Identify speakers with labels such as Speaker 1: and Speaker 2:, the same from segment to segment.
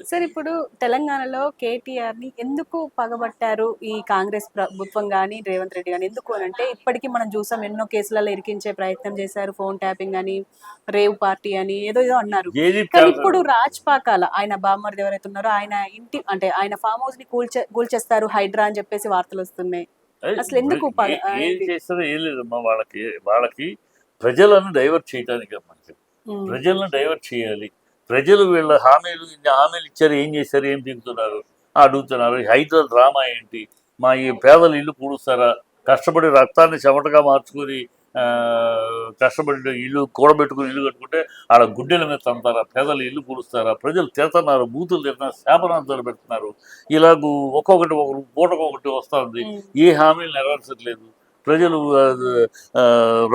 Speaker 1: Sir ఇప్పుడు తెలంగాణలో కేటీఆర్ని ఎందుకు పగబట్టారు ఈ కాంగ్రెస్ ప్రభుత్వం కానీ రేవంత్ రెడ్డి కానీ ఎందుకు అని అంటే ఇప్పటికీ మనం చూసాం ఎన్నో కేసులలో ఇరికించే ప్రయత్నం చేశారు. ఫోన్ ట్యాపింగ్ అని రేవ్ పార్టీ అని ఏదో ఏదో అన్నారు. కానీ ఇప్పుడు రాజ్పాకాల ఆయన బామ్మర్ది ఎవరైతే ఉన్నారో ఆయన ఇంటి అంటే ఆయన ఫామ్ హౌస్ని కూల్చే కూల్చేస్తారు హైడ్రా అని చెప్పేసి వార్తలు వస్తున్నాయి. అసలు ఎందుకు పగ-
Speaker 2: ఏ- ఏం చేస్తారో ఏం లేదమ్మా వాళ్ళకి వాళ్ళకి ప్రజలను డైవర్ట్ చేయడానికి ప్రజలను డైవర్ట్ చేయాలి. ప్రజలు వీళ్ళ హామీలు ఇన్ని హామీలు ఇచ్చారు ఏం చేశారు ఏం దిగుతున్నారు అడుగుతున్నారు. హైదరాబాద్ డ్రామా ఏంటి? మా ఈ పేదలు ఇల్లు పూడుస్తారా? కష్టపడి రక్తాన్ని చెమటగా మార్చుకుని కష్టపడి ఇల్లు కూడబెట్టుకుని ఇల్లు కట్టుకుంటే ఆడ గుడ్డెల మీద తంతారా? పేదలు ఇల్లు పూడుస్తారా? ప్రజలు తిడుతున్నారు బూతులు తిడుతున్నారు శాపనాంతాలు పెడుతున్నారు. ఇలాగూ ఒక్కొక్కటి ఒకరు పూటకొకటి వస్తుంది. ఏ హామీలు నెరవేర్చట్లేదు. ప్రజలు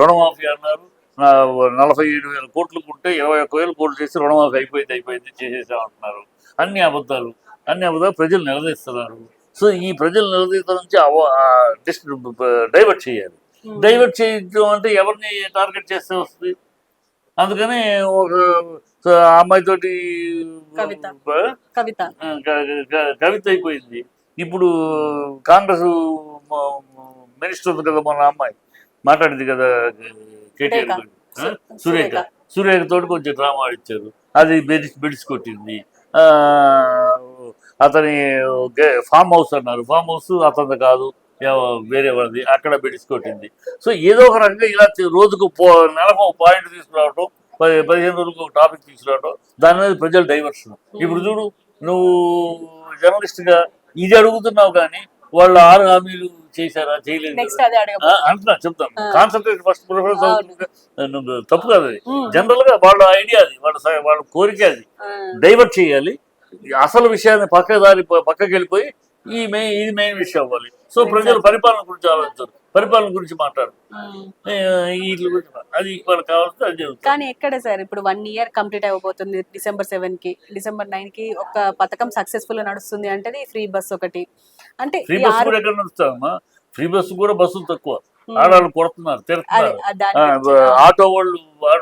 Speaker 2: రుణమాఫీ అన్నారు. నలభై ఏడు వేల కోట్లు ఉంటే ఇరవై ఒక్క వేల కోట్లు చేసి రుణమాఫీ అయిపోయింది అయిపోయింది చేసేసామంటున్నారు అన్ని అబద్ధాలు అన్ని అబద్ధాలు ప్రజలు నిలదీస్తున్నారు సో ఈ ప్రజలు నిలదీయడం నుంచి డైవర్ట్ చేయాలి
Speaker 1: ఉమ్.
Speaker 2: డైవర్ట్ చేయడం అంటే ఎవరిని టార్గెట్ చేస్తే వస్తుంది అందుకని ఒక అమ్మాయితోటి
Speaker 1: కవిత. కవిత
Speaker 2: అయిపోయింది ఇప్పుడు కాంగ్రెస్ మినిస్టర్ ఉంది కదా మన అమ్మాయి మాట్లాడింది కదా కేటీఆర్. గురించి. సురేఖ. తోటి కొంచెం డ్రామా ఆడిచ్చారు అది బెడిసి బెడిసి కొట్టింది. ఆ, అతని ఫామ్ హౌస్ అన్నారు. ఫామ్ హౌస్ అతనిది కాదు వేరే వాళ్ళది. అక్కడ బెడిసి కొట్టింది. సో ఏదో ఒక రకంగా ఇలా రోజుకు పో నెలకు ఒక పాయింట్ తీసుకురావటం పది పదిహేను రోజులకు ఒక టాపిక్ తీసుకురావటం దాని మీద ప్రజలు డైవర్షన్. ఇప్పుడు చూడు నువ్వు జర్నలిస్ట్గా ఇది అడుగుతున్నావు కానీ వాళ్ళు ఆరు హామీలు చేశారా? చేయలేదు అంటున్నా చెప్తాను.
Speaker 1: ఆ.
Speaker 2: Concentrate first preference. తప్పు కాదు అది. జనరల్గా వాళ్ళ ఐడియా అది వాళ్ళ వాళ్ళ కోరిక అది. డైవర్ట్ చేయాలి. అసలు విషయాన్ని పక్క దారి పక్కకి వెళ్ళిపోయి ఈ మెయిన్ ఇది మెయిన్ విషయం అవ్వాలి. సో ప్రజలు పరిపాలన గురించి ఆలోచిస్తారు పరిపాలన గురించి మాట్లాడు. వీటి గురించి అది వాళ్ళకి కావాల్సింది అది జరుగుతుంది.
Speaker 1: కానీ ఎక్కడ సార్? ఇప్పుడు వన్ ఇయర్ కంప్లీట్ అయిపోతుంది డిసెంబర్ సెవెన్కి. డిసెంబర్ నైన్కి ఒక పథకం సక్సెస్ఫుల్ నడుస్తుంది అంటే ఫ్రీ బస్ ఒకటి. అంటే
Speaker 2: ఫ్రీ
Speaker 1: ఆరు
Speaker 2: కూడా ఎక్కడ నడుస్తామమ్మా ఫ్రీ బస్సు కూడా బస్సులు తక్కువ.
Speaker 1: ఉమ్,
Speaker 2: ఆడవాళ్ళు కొడుతున్నారు తిరుగుతున్నారు. ఆటో వాళ్ళు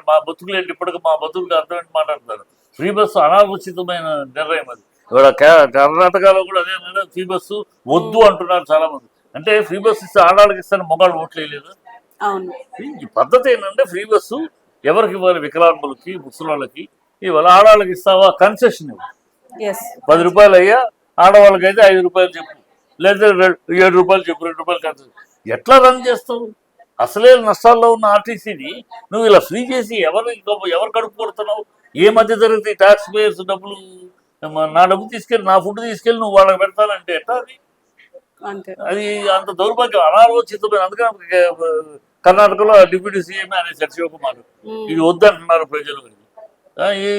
Speaker 2: మా బతుకులు ఏంటి ఇప్పటికి మా బతుకులు అర్థమైంది మాట్లాడుతున్నారు? ఫ్రీ బస్సు అనాలోచితమైన నిర్ణయం అది. ఇవాళ క- కర్ణాటకలో కూడా అదే ఫ్రీ బస్సు వద్దు అంటున్నారు చాలా మంది అంటే ఫ్రీ బస్సు ఇస్తే ఆడవాళ్ళకి ఇస్తాను మొగాళ్ళు ఓట్లు వేయలేదు. ఈ పద్ధతి ఏంటంటే ఫ్రీ బస్సు ఎవరికి ఇవ్వాలి? వికలాంగులకి ముసలాళ్ళకి ఇవాళ ఆడవాళ్ళకి ఇస్తావా? కన్సెషన్ ఇవ్వు
Speaker 1: ఎస్
Speaker 2: పది రూపాయలు అయ్యా ఆడవాళ్ళకి అయితే ఐదు రూపాయలు చెప్పు. లేదా ఏడు రూపాయలు చెప్పు రెండు రూపాయలు కన్సెషన్ ఎట్లా రన్ చేస్తావు? అసలే నష్టాల్లో ఉన్న ఆర్టీసీని నువ్వు ఇలా ఫ్రీ చేసి ఎవరు ఎవరు కడుపు కొడుతున్నావు? ఏ మధ్య తరగతి ట్యాక్స్ పేయర్స్ డబ్బులు నా డబ్బు తీసుకెళ్ళి నా ఫుడ్ తీసుకెళ్ళి నువ్వు వాళ్ళకి పెడతానంటే ఎట్లా అది? అది అంత దౌర్భాగ్యం. అనాలోచితమైన అందుకని కర్ణాటకలో డిప్యూటీ సీఎం అనేసారు శివకుమార్
Speaker 1: ఉమ్,
Speaker 2: ఇది వద్దంటున్నారు ప్రజలు.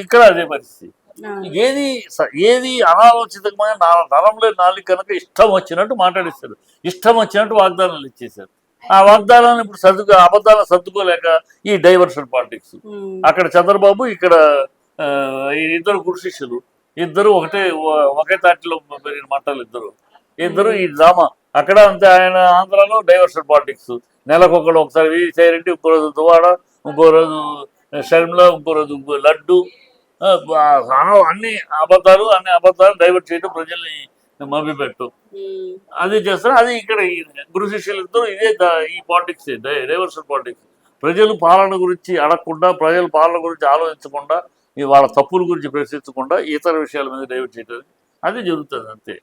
Speaker 2: ఇక్కడ అదే పరిస్థితి. ఏది ఏది అనాలోచితమైన నరంలో నాలుగు కనుక ఇష్టం వచ్చినట్టు మాట్లాడిస్తారు. ఇష్టం వచ్చినట్టు వాగ్దానాలు ఇచ్చేశారు. ఆ వాగ్దానాన్ని ఇప్పుడు సర్దుకు అబద్ధాలను సర్దుకోలేక ఈ డైవర్షన్ పాలిటిక్స్. అక్కడ చంద్రబాబు ఇక్కడ ఇద్దరు గురు శిష్యులు ఇద్దరు ఒకటే ఒకే తాటిలో పెరిగిన మంటలు ఇద్దరు. ఇద్దరు ఈ డ్రామా. అక్కడ అంతే ఆయన ఆంధ్రాలో డైవర్షన్ పాలిటిక్స్ నెలకొకడు ఒకసారి వి సైరెడ్డి ఇంకో రోజు దువాడ ఇంకో రోజు షర్మిల ఇంకో రోజు ఇంకో లడ్డు. అన్ని అబద్ధాలు అన్ని అబద్ధాలు డైవర్ట్ చేయడం ప్రజల్ని మభ్యపెట్టు. అది చేస్తారు అది ఇక్కడ గురు శిష్యులతో ఇదే ఈ పాలిటిక్స్ డైవర్షన్ పాలిటిక్స్ ప్రజలు పాలన గురించి అడగకుండా ప్రజల పాలన గురించి ఆలోచించకుండా వాళ్ళ తప్పుల గురించి ప్రశ్నించకుండా ఇతర విషయాల మీద డైవర్ట్ చేయడం అది జరుగుతుంది
Speaker 1: అంతే.